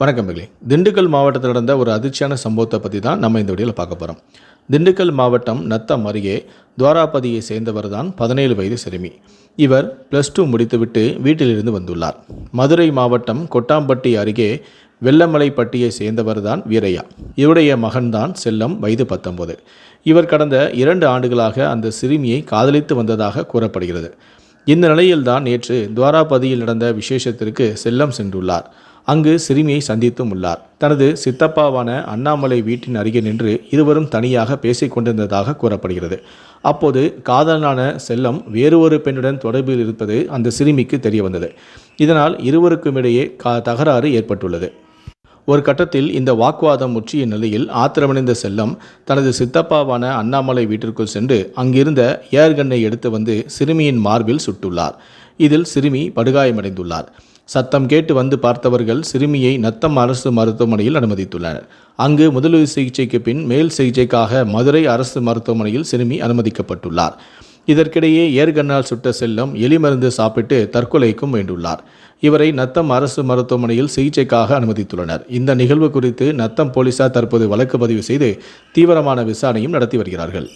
வணக்கம் மகளே. திண்டுக்கல் மாவட்டத்தில் நடந்த ஒரு அதிர்ச்சியான சம்பவத்தை பற்றி தான் நம்ம இந்த வீடியோவில் பார்க்க போகிறோம் திண்டுக்கல் மாவட்டம் நத்தம் அருகே துவாராபதியை சேர்ந்தவர் தான் பதினேழு வயது சிறுமி. இவர் ப்ளஸ் டூ முடித்துவிட்டு வீட்டிலிருந்து வந்துள்ளார். மதுரை மாவட்டம் கொட்டாம்பட்டி அருகே வெள்ளமலைப்பட்டியை சேர்ந்தவர் தான் வீரையா. இவருடைய மகன்தான் செல்லம் வயது பத்தொன்பது. இவர் கடந்த இரண்டு ஆண்டுகளாக அந்த சிறுமியை காதலித்து வந்ததாக கூறப்படுகிறது. இந்த நிலையில்தான் நேற்று துவாராபதியில் நடந்த விசேஷத்திற்கு செல்லம் சென்றுள்ளார். அங்கு சிறுமியை சந்தித்தும் உள்ளார். தனது சித்தப்பாவான அண்ணாமலை வீட்டின் அருகே நின்று இருவரும் தனியாக பேசிக் கொண்டிருந்ததாக கூறப்படுகிறது. அப்போது காதலனான செல்லம் வேறு ஒரு பெண்ணுடன் தொடர்பில் இருப்பது அந்த சிறுமிக்கு தெரிய வந்தது இதனால் இருவருக்கும் இடையே கா தகராறு ஏற்பட்டுள்ளது. ஒரு கட்டத்தில் இந்த வாக்குவாதம் முற்றிய நிலையில் ஆத்திரமடைந்த செல்லம் தனது சித்தப்பாவான அண்ணாமலை வீட்டிற்குள் சென்று அங்கிருந்த ஏர்கன்னை எடுத்து வந்து சிறுமியின் மார்பில் சுட்டுள்ளார். இதில் சிறுமி படுகாயமடைந்துள்ளார். சத்தம் கேட்டு வந்து பார்த்தவர்கள் சிறுமியை நத்தம் அரசு மருத்துவமனையில் அனுமதித்துள்ளனர். அங்கு முதலுதவி சிகிச்சைக்கு பின் மேல் சிகிச்சைக்காக மதுரை அரசு மருத்துவமனையில் சிறுமி அனுமதிக்கப்பட்டுள்ளார். இதற்கிடையே ஏர்கண்ணால் சுட்ட செல்லம் எலி மருந்து சாப்பிட்டு தற்கொலைக்கும் வேண்டுள்ளார். இவரை நத்தம் அரசு மருத்துவமனையில் சிகிச்சைக்காக அனுமதித்துள்ளனர். இந்த நிகழ்வு குறித்து நத்தம் போலீசார் தற்போது வழக்கு பதிவு செய்து தீவிரமான விசாரணையும் நடத்தி வருகிறார்கள்.